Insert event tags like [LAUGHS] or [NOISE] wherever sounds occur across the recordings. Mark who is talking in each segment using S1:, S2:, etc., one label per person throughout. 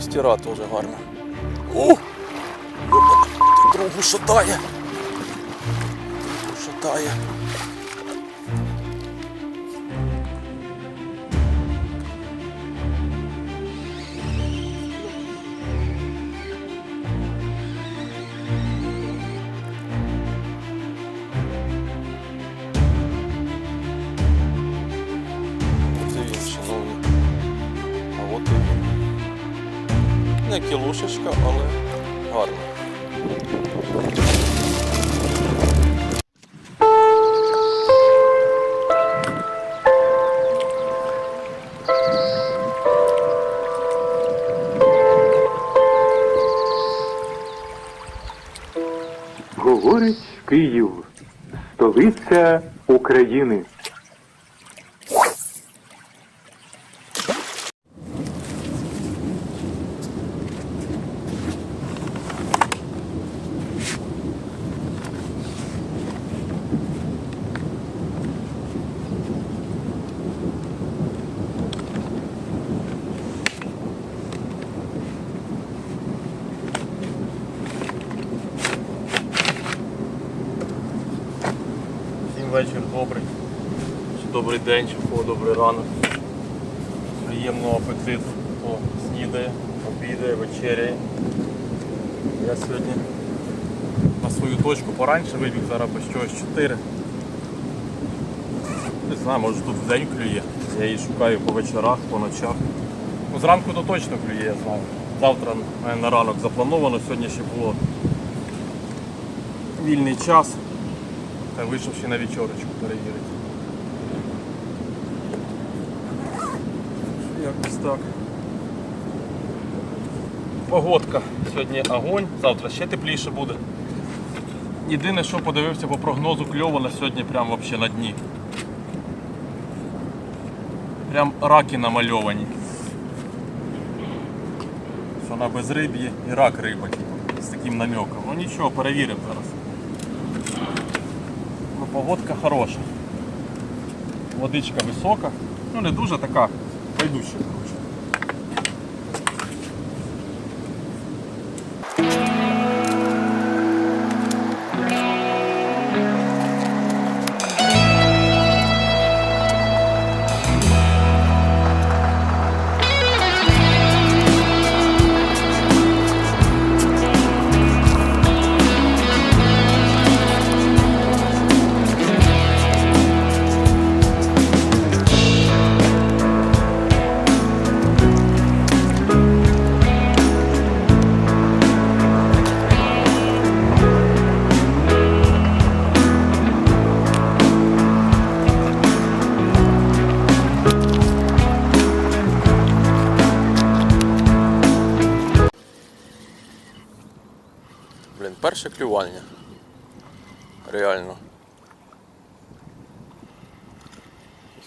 S1: Стіра теж гарна. О! Другу шатає. Другу шатає. Не кілушечка, але гарно.
S2: Говорить Київ, столиця України.
S1: Всім вечір добрий. Чи добрий день, чи добрий ранок. Приємного апетиту. Хто снідає, обідає, вечеряє. Я сьогодні на свою точку пораньше вибіг, зараз по щось 4. Не знаю, може тут в день клює. Я її шукаю по вечорах, по ночах. Ну, зранку то точно клює, я знаю. Завтра на ранок заплановано, сьогодні ще було вільний час. Та вийшов ще на вечорочку перевірити. Якось так. Погодка. Сьогодні огонь, завтра ще тепліше буде. Єдине, що подивився по прогнозу кльово на сьогодні прям вообще на дні. Прям раки намальовані. Що на безриб'ї і рак риба, типу, з таким намеком. Ну нічого, перевіримо зараз. Ну, погодка хороша. Водичка висока. Ну не дуже така пойдуща, клювання. Реально.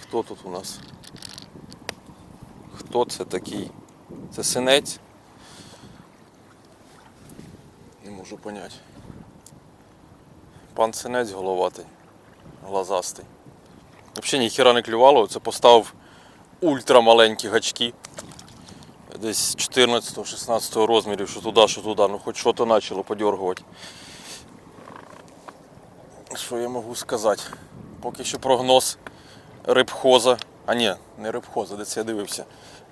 S1: Хто тут у нас? Хто це такий? Це синець? Не можу поняти. Пан синець головатий, глазастий. Взагалі ніхіра не клювало, це поставив ультрамаленькі гачки. Десь 14-16 розмірів, що туди, що туди, ну хоч що то почало подергувати. Що я можу сказати? Поки що прогноз рибхоза. А ні, не рибхоза, де це я дивився.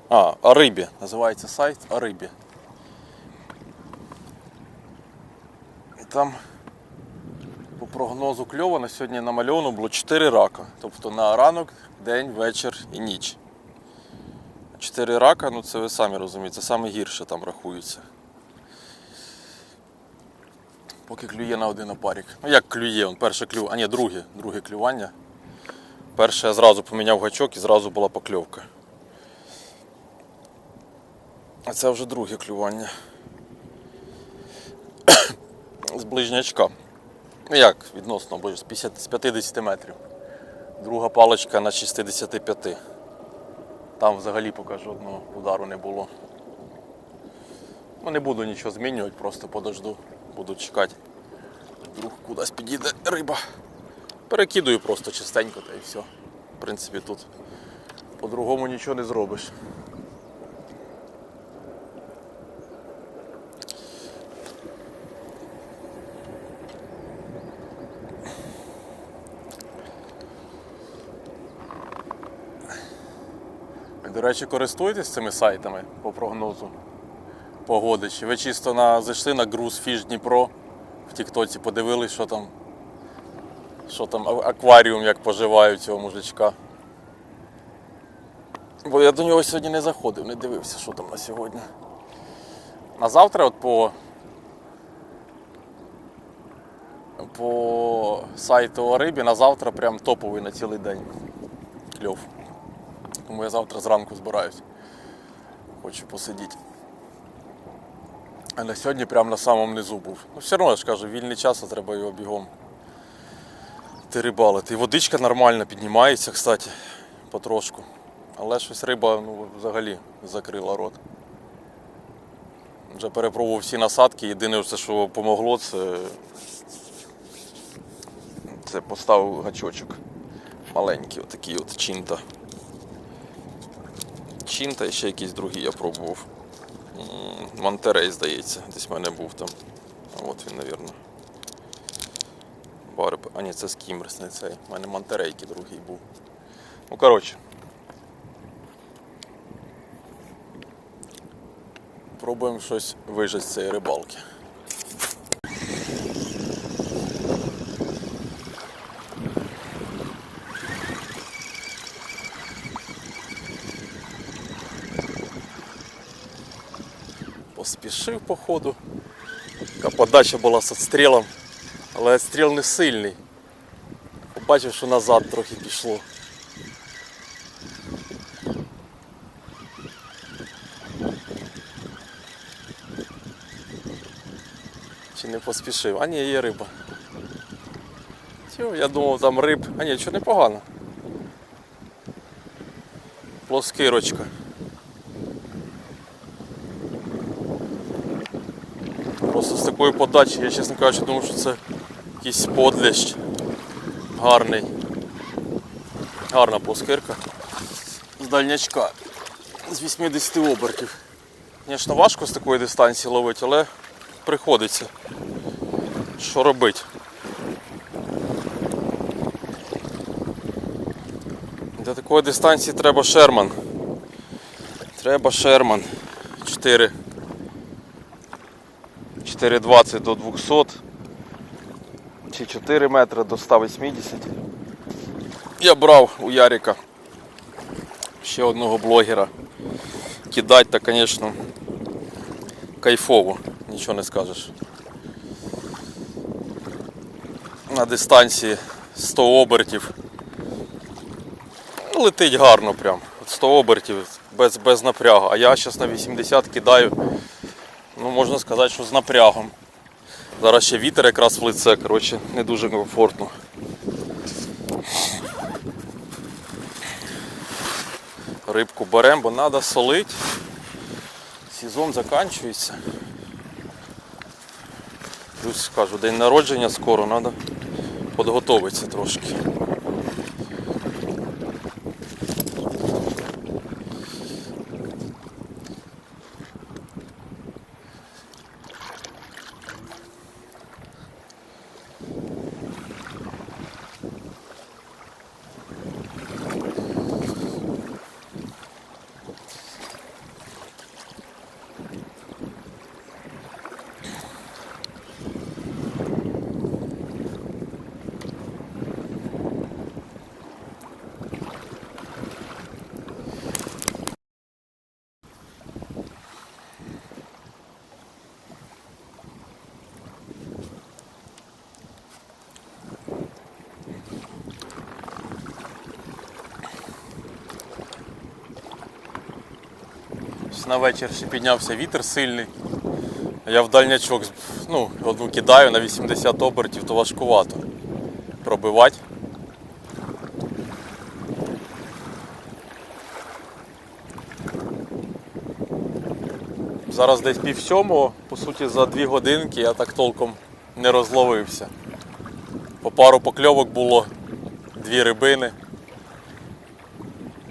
S1: А, Арибі. Називається сайт Арибі. І там по прогнозу кльово на сьогодні намальовано було 4 рака. Тобто на ранок, день, вечір і ніч. Чотири рака, ну це ви самі розумієте, це саме гірше там рахується. Поки клює на один опарік. Ну як клює, он перше клювання, а ні, друге, друге клювання. Перше я зразу поміняв гачок і зразу була покльовка. А це вже друге клювання. З ближнячка. Ну як, відносно, 50 з 50 метрів. Друга паличка на 65. Там взагалі поки жодного удару не було. Ну не буду нічого змінювати, просто подожду. Буду чекати. Вдруг кудись підійде риба. Перекидую просто чистенько та і все. В принципі, тут по-другому нічого не зробиш. До речі, користуєтесь цими сайтами по прогнозу погоди? Чи ви чисто на, зайшли на Грузфіш Дніпро в Тіктоці, подивились, що там, що там акваріум, як поживає цього мужичка? Бо я до нього сьогодні не заходив, не дивився, що там на сьогодні. На завтра, от по, по сайту рибі, на завтра прям топовий на цілий день кльов. Тому я завтра зранку збираюсь. Хочу посидіти. А на сьогодні прямо на самому низу був. Ну, все одно я ж кажу, вільний час, а треба його бігом ти рибалити. І водичка нормально піднімається, кстати, потрошку. Але щось риба ну, взагалі закрила рот. Вже перепробував всі насадки. Єдине, все, що допомогло, це, це поставив гачочок. Маленький, отакий от чінта. Чінта та ще якийсь другий я пробував. Мантерей, здається, десь в мене був там. От він, мабуть. Барб. А ні, це скімерс, не цей. У мене Монтерейки другий був. Ну, коротше. Пробуємо щось вижити з цієї рибалки. Поспішив по ходу. Така подача була з відстрілом, але відстріл не сильний. Побачив, що назад трохи пішло. Чи не поспішив? А ні, є риба. Тьо, я думав там риб. А ні, що непогано. Плоскирочка. Просто з такої подачі, я чесно кажучи, думав, що це якийсь подлещ. Гарний. Гарна плоскирка. З дальнячка. З 80 обертів. Звісно, важко з такої дистанції ловити, але приходиться. Що робити? Для такої дистанції треба Шерман. Треба Шерман. 4. 4,20 до 200 чи 4 метри до 180. Я брав у Ярика ще одного блогера. Кидать так, звісно, кайфово, нічого не скажеш. На дистанції 100 обертів. Ну, Летить гарно прям. От 100 обертів без, без напрягу. А я зараз на 80 кидаю. Ну, можна сказати, що з напрягом. Зараз ще вітер якраз в лице, коротше, не дуже комфортно. Рибку беремо, бо треба солити. Сезон закінчується. Плюс скажу, день народження скоро, треба підготуватися трошки. На вечір ще піднявся вітер сильний. Я в дальнячок ну, одну кидаю на 80 обертів, то важкувато пробивати. Зараз десь пів сьомого, по суті, за дві годинки я так толком не розловився. По пару покльовок було дві рибини.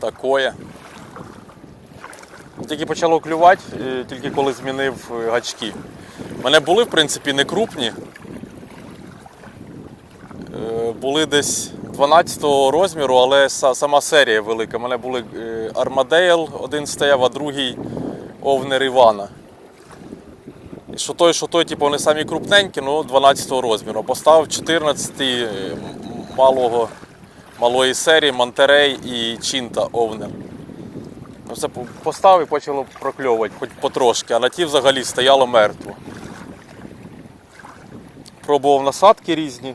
S1: Такое. Тільки почало клювати, е, тільки коли змінив е, гачки. У мене були, в принципі, не крупні. Е, Були десь 12 розміру, але сама серія велика. У мене були Армадейл один стояв, а другий Овнер Івана. І що той, що той, типу, вони самі крупненькі, ну 12 розміру. Поставив 14 м, малого, малої серії Монтерей і Чінта Овнер. Ну, це поставив і почало прокльовувати, хоч потрошки, а на ті взагалі стояло мертво. Пробував насадки різні.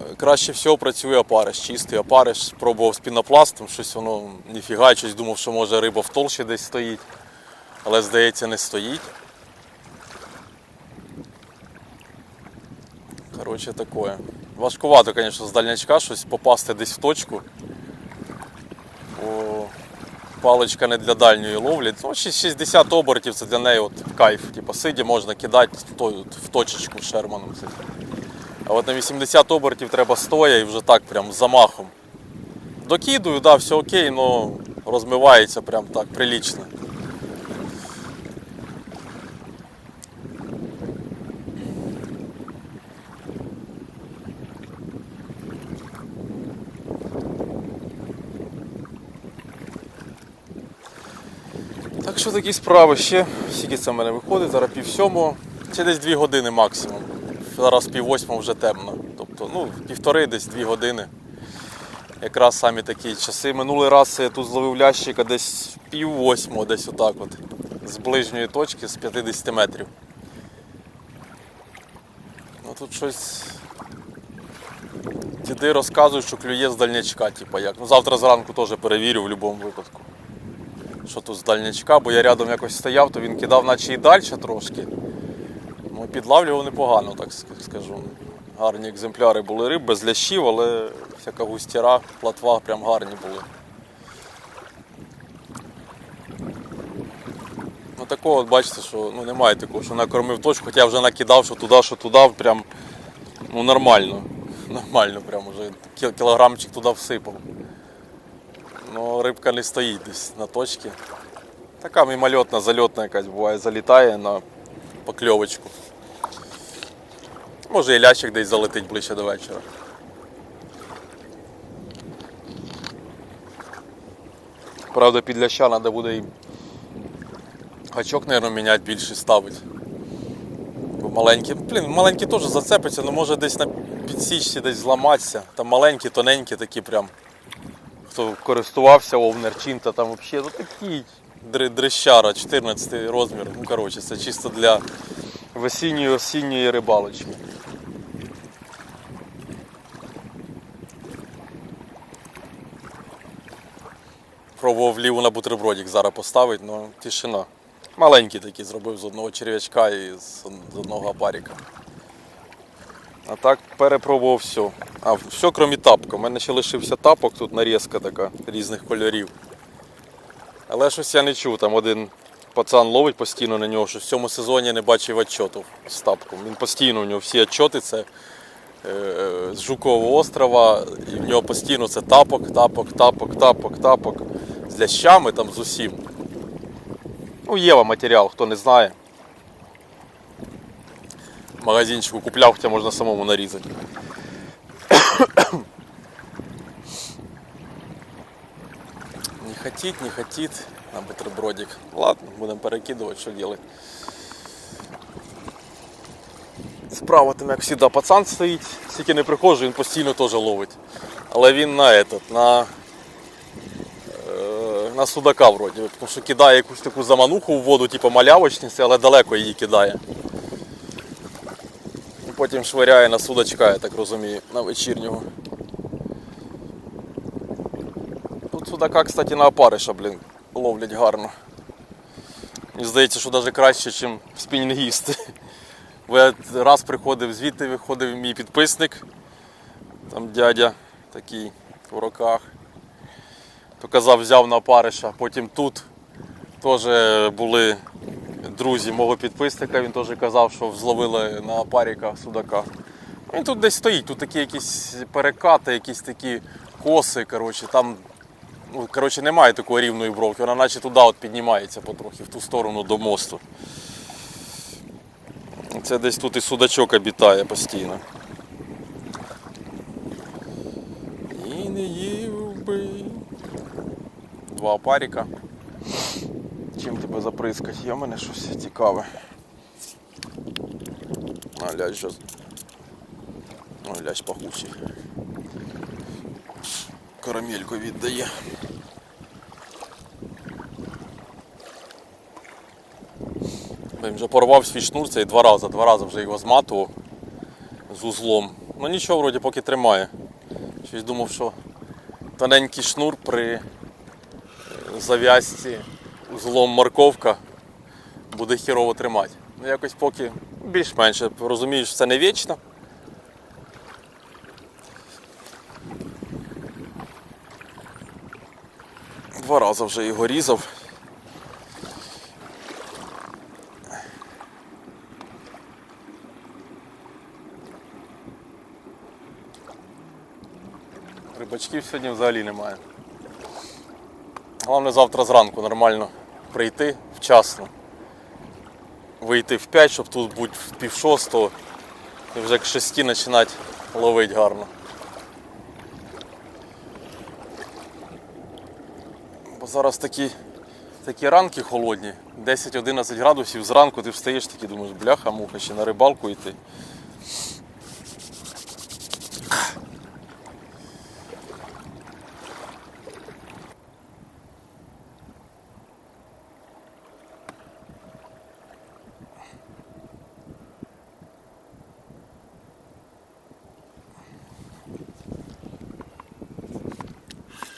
S1: Е, Краще всього працює опариш, чистий опариш. Пробував з пінопластом, щось воно ніфіга, щось думав, що може риба в толщі десь стоїть. Але здається не стоїть. Коротше, таке. Важкувато, звісно, з дальнячка щось попасти десь в точку. Паличка не для дальньої ловлі. Ну, 60 обертів це для неї от кайф. Типу, сиді можна кидати в то- в точечку шерманом. А от на 80 обертів треба стоя і вже так прям замахом. Докидую, да, все окей, але розмивається прям так прилічно. Так що такі справи ще. Скільки це в мене виходить? Зараз пів сьомого. Це десь дві години максимум. Зараз пів восьмого вже темно. Тобто, ну, півтори, десь дві години. Якраз самі такі часи. Минулий раз я тут зловив лящика десь пів восьмого, десь отак от. З ближньої точки, з 50 метрів. Ну тут щось. Діди розказують, що клює з дальнячка, типа як. Ну завтра зранку теж перевірю в будь-якому випадку що тут з дальнячка, бо я рядом якось стояв, то він кидав наче і далі трошки. Ну, підлавлював непогано, так скажу. Гарні екземпляри були риб, без лящів, але всяка густіра, платва прям гарні були. Ну такого, от бачите, що ну, немає такого, що накормив точку, хоча я вже накидав, що туди, що туди, прям ну, нормально. [LAUGHS] Нормально, прям уже кілограмчик туди всипав. Ну, рибка не стоїть десь на точці. Така мимольотна, зальотна якась буває, залітає на покльовочку. Може і лящик десь залетить ближче до вечора. Правда, під ляща треба буде і гачок, мабуть, міняти більше ставити. Маленькі, блін, маленькі теж зацепиться, але може десь на підсічці десь зламатися. Там маленькі, тоненькі такі прям хто користувався овнер Чінта, там взагалі ну, такий дри- дрищара, 14 розмір. Ну, коротше, це чисто для весінньої осінньої рибалочки. Пробував ліву на бутербродик зараз поставити, але тишина. Маленький такий зробив з одного черв'ячка і з одного апаріка. А так перепробував все. А, все, крім тапка. У мене ще лишився тапок, тут нарізка така різних кольорів. Але щось я не чув. Там один пацан ловить постійно на нього, що в цьому сезоні не бачив отчотів з тапком. Він постійно у нього всі отчоти це е, з Жукового острова, і в нього постійно це тапок, тапок, тапок, тапок, тапок. З лящами там з усім. Ну, Єва матеріал, хто не знає. Магазинчику купляв, хоча можна самому нарізати. [COUGHS] Не хотіть, не хотіть на бутербродик. Ладно, будемо перекидувати, що робити. Справа там, як завжди, пацан стоїть, скільки не приходжу, він постійно теж ловить. Але він на этот, на, е, на судака вроді, тому що кидає якусь таку замануху в воду, типу малявочниці, але далеко її кидає. Потім швиряє на судачка, я так розумію, на вечірнього. Тут судака, кстати, на опариша, блін, ловлять гарно. Мені здається, що навіть краще, ніж спінінгісти. Бо я раз приходив звідти, виходив мій підписник, там дядя такий в руках. То казав, взяв на опариша. Потім тут теж були друзі мого підписника, він теж казав, що зловили на опаріка судака. Він тут десь стоїть, тут такі якісь перекати, якісь такі коси. Коротше, там ну, коротше, немає такої рівної бровки, вона наче туди от піднімається потрохи, в ту сторону до мосту. Це десь тут і судачок обітає постійно. І не їв би два опаріка. Чим тебе заприскать? Є в мене щось цікаве. А. Ой, ляж пахучий. Карамельку віддає. Він вже порвав свій шнур цей два рази, два рази вже його зматував з узлом. Ну нічого, вроді поки тримає. Щось думав, що тоненький шнур при зав'язці узлом морковка буде хірово тримати. Ну якось поки більш-менше розумієш, що це не вічно. Два рази вже його різав. Рибачків сьогодні взагалі немає. Головне завтра зранку нормально прийти вчасно. Вийти в 5, щоб тут бути в пів шостого і вже к 6 починати ловити гарно. Бо зараз такі, такі ранки холодні, 10-11 градусів зранку ти встаєш такий думаєш, бляха, муха, ще на рибалку йти.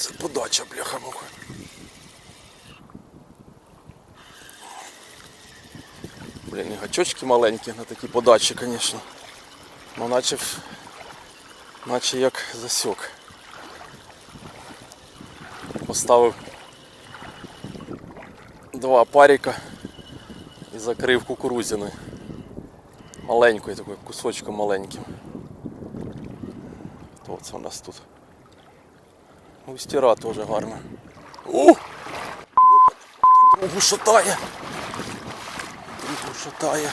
S1: Це подача, бляха муха. Блін, і гачочки маленькі на такі подачі, звісно. Ну наче, наче як засік. Поставив два паріка і закрив кукурузяною. Маленькою такою кусочком маленьким. Хто це у нас тут? Густіра теж гарна. О! Другу шатає. Другу шатає.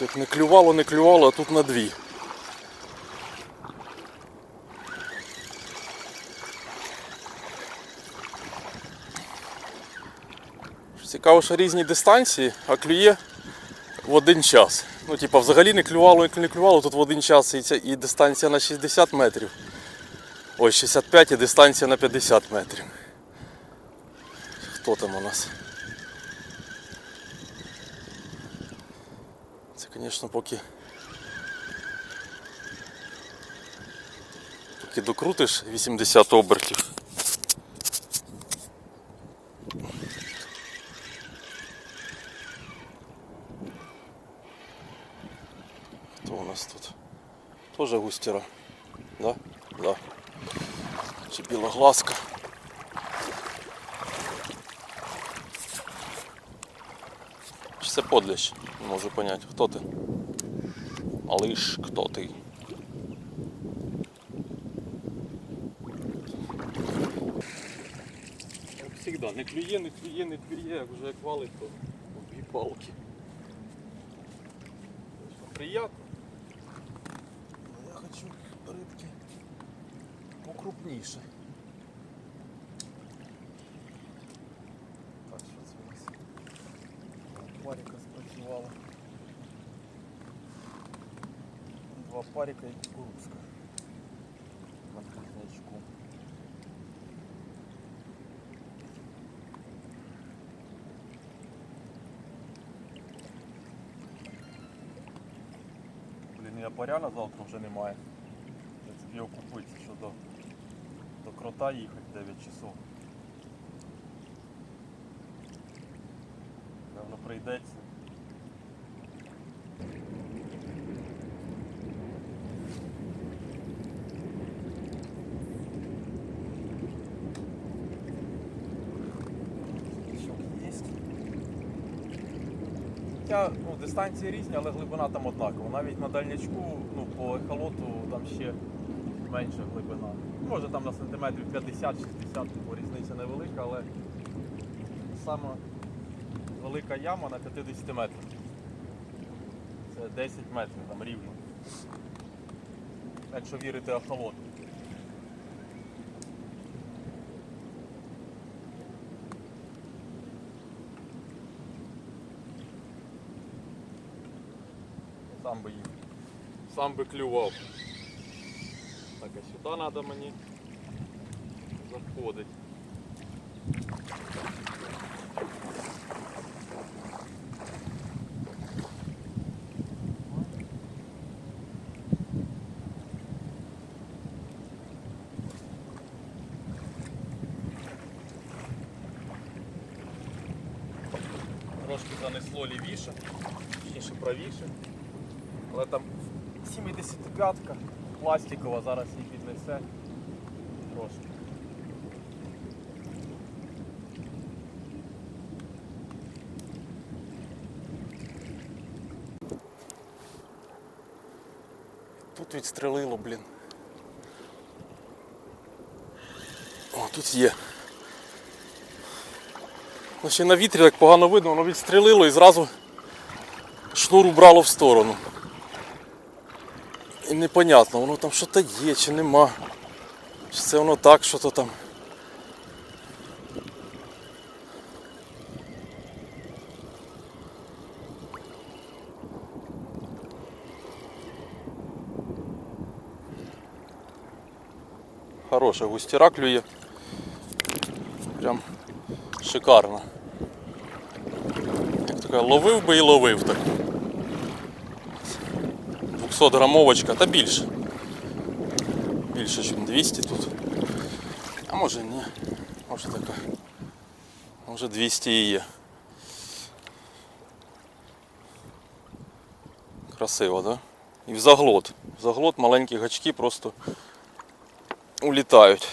S1: Як не клювало, не клювало, а тут на дві. Що різні дистанції, а клює в один час. Ну, типа, взагалі не клювало, і не клювало, тут в один час і, ця, і дистанція на 60 метрів. Ой, 65 і дистанція на 50 метрів. Хто там у нас? Це, звісно, поки. Поки докрутиш 80 обертів. Хто у нас тут? Тоже густера. Да? Да. Чи білоглазка. Чи це подлящ? Не можу поняти. Хто ти? Малиш, хто ти? Як завжди, не клює, не клює, не клює, як вже як валить, то дві палки. Приятно. Но я хочу рыбки покрупніше. Так, що це у нас? Паріка спрацювала. Два паріка і кукурузка. На близнячку. Блін, я паряна завтра вже немає. Я собі його купити, що до, до крота їхати 9 часов. Певно прийдеться. Хоча ну, дистанції різні, але глибина там однакова. Навіть на дальнячку, ну, по ехолоту там ще менша глибина. Може там на сантиметрів 50-60, бо різниця невелика, але саме велика яма на 50 метрах. Це 10 метрів там рівно. Якщо вірити ахолоту. Сам би їв. Сам би клював. Так, а сюди треба мені заходить. Трошки занесло лівіше, точніше правіше. Але там 75-ка пластикова зараз її піднесе. Трошки. Тут відстрелило, блін. О, тут є. Ну, ще на вітрі так погано видно, воно відстрелило і зразу шнур убрало в сторону. Непонятно, воно там що-то є чи нема. Чи це воно так, що то там. Хороша густіра клює. Прям шикарно. Як така, ловив би і ловив так. 200 грамовочка та більше. Більше, ніж 200 тут. А може ні. Може така. Може 200 і є. Красиво, да? І в заглот. В заглот маленькі гачки просто улітають.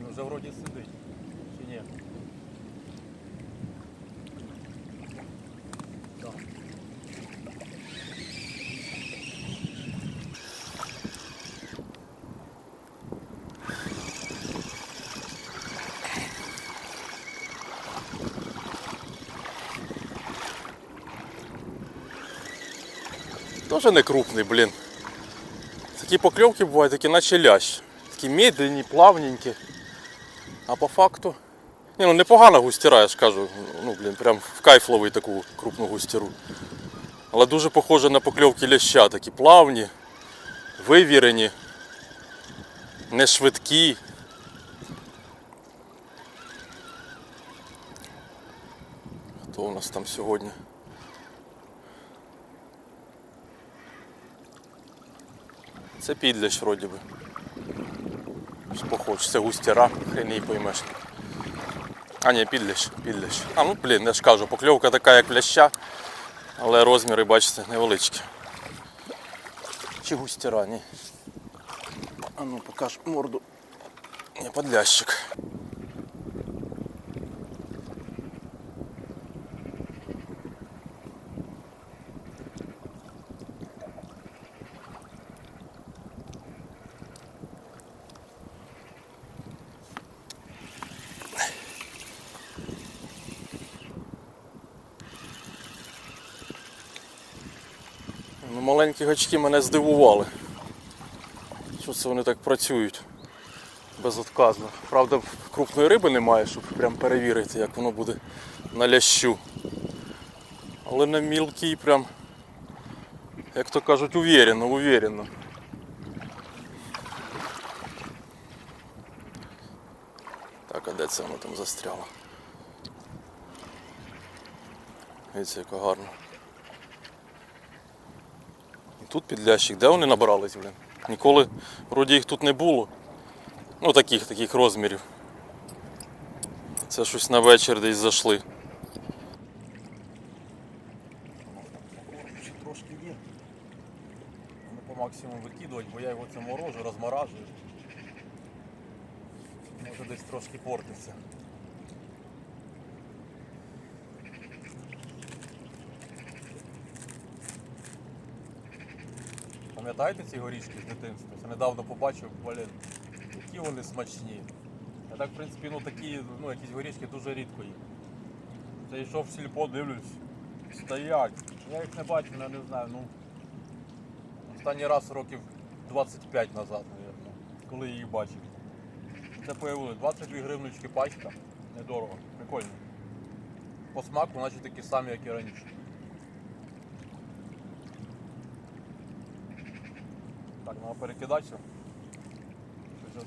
S1: Він вже вроді сидить. Чи ні? Так. Тоже не крупний, блін. Такі покльовки бувають, такі наче лящ. Такі медленні, плавненькі. А по факту. Ні, ну непогана густіра, я ж кажу. Ну, блін, прям в кайф ловить таку крупну густіру. Але дуже похоже на покльовки ляща, такі плавні, вивірені, не швидкі. Хто у нас там сьогодні? Це підлящ вроді би. Похож, це густяра, хрен її поймеш. А ні, підлящ, підлящ. А ну блін, я ж кажу, покльовка така, як ляща, але розміри, бачите, невеличкі. Чи густяра, ні. А ну покаж морду. Не подлящик. Ну, маленькі гачки мене здивували. Що це вони так працюють безотказно. Правда, крупної риби немає, щоб прям перевірити, як воно буде на лящу. Але на мілкий прям, як то кажуть, уверенно, уверенно. Так, а де це воно там застряло? Дивіться, яка гарна. Тут підлящик, де вони набрались, блін? Ніколи вроді їх тут не було. Ну таких, таких розмірів. Це щось на вечір десь зайшли. Трошки є. Не по максимуму викидувати, бо я його це морожу, розморажую. Може десь трошки портиться. Пам'ятаєте ці горішки з дитинства? Це недавно побачив, блін, які вони смачні. Я так, в принципі, ну такі, ну якісь горішки дуже рідко їм. Зайшов в сільпо, дивлюсь, стоять. Я їх не бачив, я не знаю, ну. Останній раз років 25 назад, мабуть, коли їх бачив. Це появилось 22 гривнички пачка. Недорого, прикольно. По смаку, наче такі самі, як і раніше. Так, треба перекидатися. Щось от-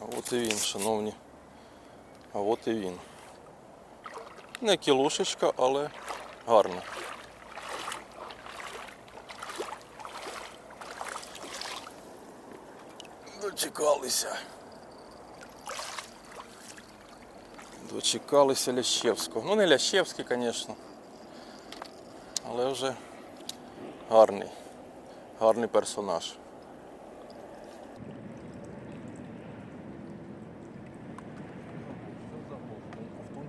S1: А от і він, шановні. А от і він. Не кілушечка, але гарна. Дочекалися. Дочекалися Лящевського. Ну не Лящевський, звісно. Але вже гарний. Гарний персонаж.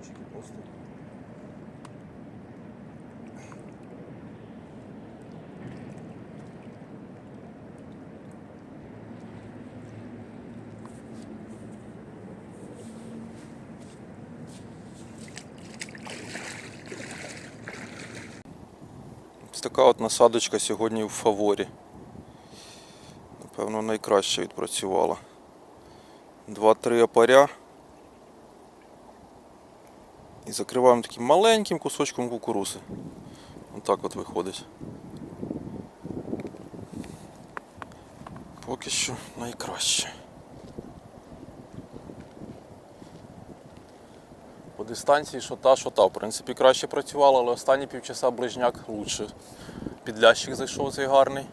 S1: Ковтунчики просто. Ось така от насадочка сьогодні в фаворі. Напевно, найкраще відпрацювала. Два-три опаря. І закриваємо таким маленьким кусочком кукурузи. Отак от виходить. Поки що найкраще. По дистанції що та, що та. В принципі, краще працювала, але останні півчаса ближняк лучше. Підлящик зайшов цей гарний.